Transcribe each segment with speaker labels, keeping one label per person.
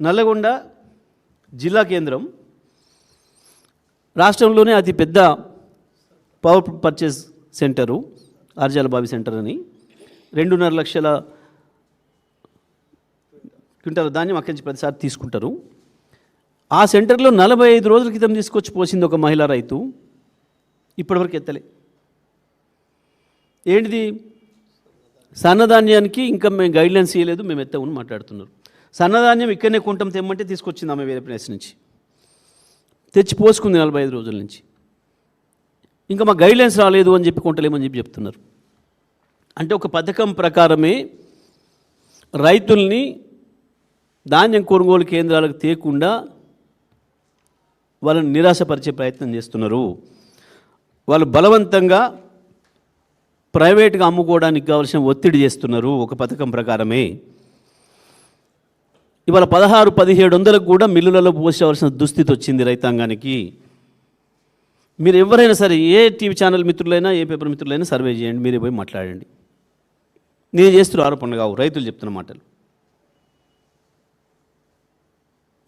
Speaker 1: నల్లగొండ జిల్లా కేంద్రం. రాష్ట్రంలోనే అతి పెద్ద పవర్ పర్చేస్ సెంటరు ఆర్జాల బావి సెంటర్ అని. రెండున్నర లక్షల క్వింటాల ధాన్యం అక్కడి నుంచి ప్రతిసారి తీసుకుంటారు. ఆ సెంటర్లో నలభై ఐదు రోజుల క్రితం తీసుకొచ్చి పోసింది ఒక మహిళా రైతు. ఇప్పటివరకు ఎత్తలే. ఏంటిది? సన్నధాన్యానికి ఇంకా మేము గైడ్లైన్స్ ఇవ్వలేదు మేము ఎత్తామని మాట్లాడుతున్నారు. సన్నధాన్యం ఇక్కడనే కుంటం తెమ్మంటే తీసుకొచ్చింది ఆమె వేరే ప్లేస్ నుంచి. తెచ్చి పోసుకుంది నలభై ఐదు రోజుల నుంచి. ఇంకా మా గైడ్లైన్స్ రాలేదు అని చెప్పి కొంటలేమని చెప్పి చెప్తున్నారు. అంటే ఒక పథకం ప్రకారమే రైతుల్ని ధాన్యం కొనుగోలు కేంద్రాలకు తేకుండా వాళ్ళని నిరాశపరిచే ప్రయత్నం చేస్తున్నారు. వాళ్ళు బలవంతంగా ప్రైవేట్గా అమ్ముకోవడానికి కావాల్సిన ఒత్తిడి చేస్తున్నారు ఒక పథకం ప్రకారమే. ఇవాళ పదహారు పదిహేడు వందలకు కూడా మిల్లులలో పోసేవలసిన దుస్థితి వచ్చింది రైతాంగానికి. మీరు ఎవరైనా సరే ఏ టీవీ ఛానల్ మిత్రులైనా ఏ పేపర్ మిత్రులైనా సర్వే చేయండి మీరే పోయి మాట్లాడండి. నేను చేస్తున్న ఆరోపణలు కావు రైతులు చెప్తున్న మాటలు.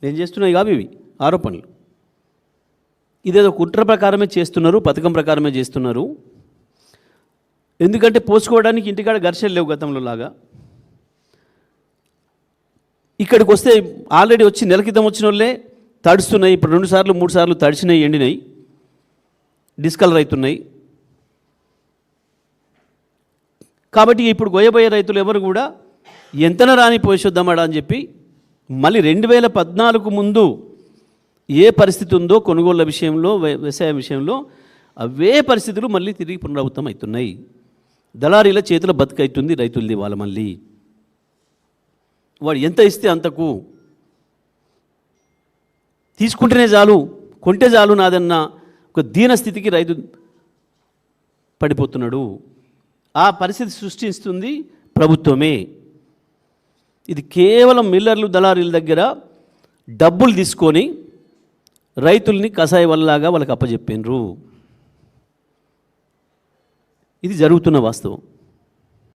Speaker 1: నేను చేస్తున్నాయి కావు ఇవి ఆరోపణలు. ఇదేదో కుట్ర ప్రకారమే చేస్తున్నారు పథకం ప్రకారమే చేస్తున్నారు. ఎందుకంటే పోసుకోవడానికి ఇంటికాడ ఘర్షణలు లేవు గతంలో లాగా. ఇక్కడికి వస్తే ఆల్రెడీ వచ్చి నెల క్రితం వచ్చిన వాళ్ళే తడుస్తున్నాయి. ఇప్పుడు రెండు సార్లు మూడు సార్లు తడిచినాయి ఎండినాయి. డిస్కలర్ అవుతున్నాయి. కాబట్టి ఇప్పుడు గొయ్యబోయే రైతులు ఎవరు కూడా ఎంతన రాని పోషొద్దామడా అని చెప్పి మళ్ళీ రెండు వేల పద్నాలుగు ముందు ఏ పరిస్థితి ఉందో కొనుగోళ్ళ విషయంలో వ్యవసాయ విషయంలో అవే పరిస్థితులు మళ్ళీ తిరిగి పునరావృతం అవుతున్నాయి దళారీల చేతిలో బతుకైతుంది రైతులది వాళ్ళ మళ్ళీ. వాడు ఎంత ఇస్తే అంతకు తీసుకుంటేనే చాలు కొంటే చాలు నాదన్న ఒక దీన స్థితికి రైతు పడిపోతున్నాడు. ఆ పరిస్థితి సృష్టిస్తుంది ప్రభుత్వమే. ఇది కేవలం మిల్లర్లు దళారీల దగ్గర డబ్బులు తీసుకొని రైతుల్ని కషాయ వల్లలాగా వాళ్ళకి అప్పచెప్పినరు ఇది జరుగుతున్న వాస్తవం.